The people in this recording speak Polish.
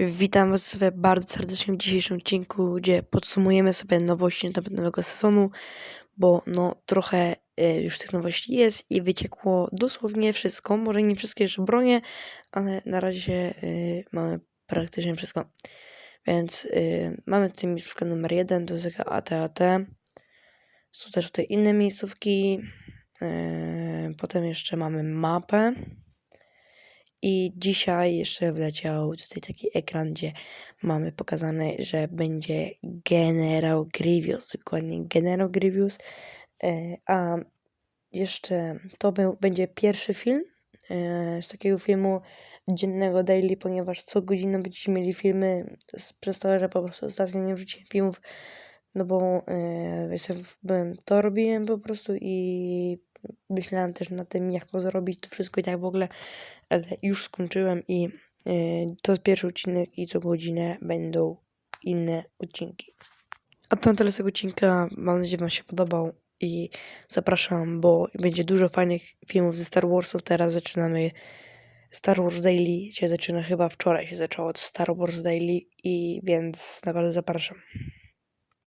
Witam Was bardzo serdecznie w dzisiejszym odcinku, gdzie podsumujemy sobie nowości na nowego sezonu, bo no trochę y, już tych nowości jest i wyciekło dosłownie wszystko. Może nie wszystkie jeszcze bronie, ale na razie y, mamy praktycznie wszystko. Więc y, mamy tutaj miejscówkę numer jeden, to jest AT-AT. Są też tutaj inne miejscówki. y, Potem jeszcze mamy mapę. I dzisiaj jeszcze wleciał tutaj taki ekran, gdzie mamy pokazane, że będzie Generał Grievous, dokładnie Generał Grievous. E, A jeszcze to był, będzie pierwszy film e, z takiego filmu dziennego daily, ponieważ co godzinę będziecie mieli filmy, przez to, że po prostu ostatnio nie wrzuciłem filmów, no bo byłem, to robiłem po prostu i myślałem też nad tym, jak to zrobić, to wszystko i tak w ogóle, ale już skończyłem i e, to jest pierwszy odcinek i co godzinę będą inne odcinki. A to na tyle z tego odcinka. Mam nadzieję, że Wam się podobał i zapraszam, bo będzie dużo fajnych filmów ze Star Warsów. Teraz zaczynamy Star Wars Daily. Się zaczyna chyba wczoraj się zaczęło od Star Wars Daily i więc naprawdę zapraszam.